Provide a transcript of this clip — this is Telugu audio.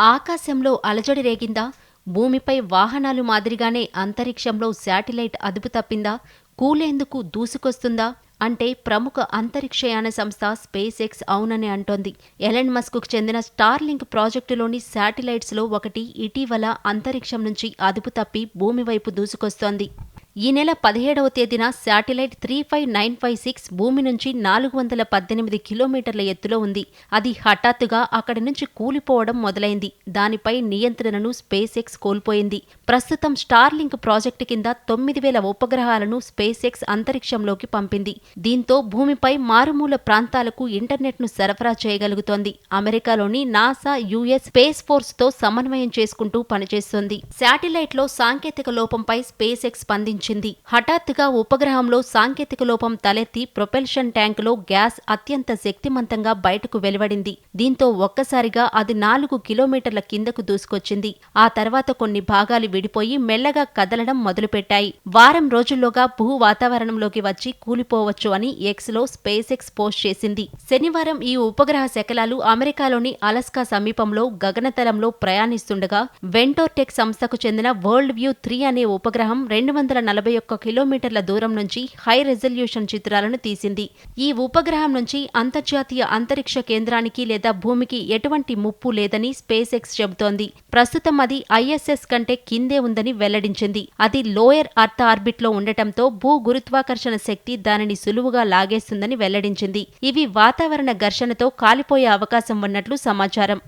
ఆకాశంలో అలజడి రేగిందా? భూమిపై వాహనాలు మాదిరిగానే అంతరిక్షంలో శాటిలైట్ అదుపు తప్పిందా? కూలేందుకు దూసుకొస్తుందా? అంటే ప్రముఖ అంతరిక్షయాన సంస్థ స్పేస్ ఎక్స్ అవునని అంటోంది. ఎలన్ మస్క్కు చెందిన స్టార్లింక్ ప్రాజెక్టులోని శాటిలైట్స్లో ఒకటి ఇటీవల అంతరిక్షం నుంచి అదుపు తప్పి భూమి వైపు దూసుకొస్తోంది. ఈ నెల పదిహేడవ తేదీన satellite three five nine five six భూమి నుంచి నాలుగు వందల పద్దెనిమిది కిలోమీటర్ల ఎత్తులో ఉంది. అది హఠాత్తుగా అక్కడి నుంచి కూలిపోవడం మొదలైంది. దానిపై నియంత్రణను స్పేస్ ఎక్స్ కోల్పోయింది. ప్రస్తుతం స్టార్లింక్ ప్రాజెక్టు కింద తొమ్మిది వేల ఉపగ్రహాలను స్పేస్ ఎక్స్ అంతరిక్షంలోకి పంపింది. దీంతో భూమిపై మారుమూల ప్రాంతాలకు ఇంటర్నెట్ను సరఫరా చేయగలుగుతోంది. అమెరికాలోని నాసా యుఎస్ స్పేస్ ఫోర్స్తో సమన్వయం చేసుకుంటూ పనిచేస్తోంది. శాటిలైట్లో సాంకేతిక లోపంపై స్పేస్ ఎక్స్ స్పందించింది. హఠాత్తుగా ఉపగ్రహంలో సాంకేతిక లోపం తలెత్తి ప్రొపెల్షన్ ట్యాంకులో గ్యాస్ అత్యంత శక్తిమంతంగా బయటకు వెలువడింది. దీంతో ఒక్కసారిగా అది నాలుగు కిలోమీటర్ల కిందకు దూసుకొచ్చింది. ఆ తర్వాత కొన్ని భాగాలు విడిపోయి మెల్లగా కదలడం మొదలుపెట్టాయి. వారం రోజుల్లోగా భూ వాతావరణంలోకి వచ్చి కూలిపోవచ్చు అని ఎక్స్లో స్పేస్ ఎక్స్ పోస్ట్ చేసింది. శనివారం ఈ ఉపగ్రహ శకలాలు అమెరికాలోని అలస్కా సమీపంలో గగనతలంలో ప్రయాణిస్తుండగా వెంటోర్టెక్ సంస్థకు చెందిన వరల్డ్ వ్యూ త్రీ అనే ఉపగ్రహం రెండు వందల నలభై ఒక్క కిలోమీటర్ల దూరం నుంచి హై రెజల్యూషన్ చిత్రాలను తీసింది. ఈ ఉపగ్రహం నుంచి అంతర్జాతీయ అంతరిక్ష కేంద్రానికి లేదా భూమికి ఎటువంటి ముప్పు లేదని స్పేస్ ఎక్స్ చెబుతోంది. ప్రస్తుతం అది ఐఎస్ఎస్ కంటే కిందే ఉందని వెల్లడించింది. అది లోయర్ అర్త్ ఆర్బిట్లో ఉండటంతో భూ గురుత్వాకర్షణ శక్తి దానిని సులువుగా లాగేస్తుందని వెల్లడించింది. ఇవి వాతావరణ ఘర్షణతో కాలిపోయే అవకాశం ఉన్నట్లు సమాచారం.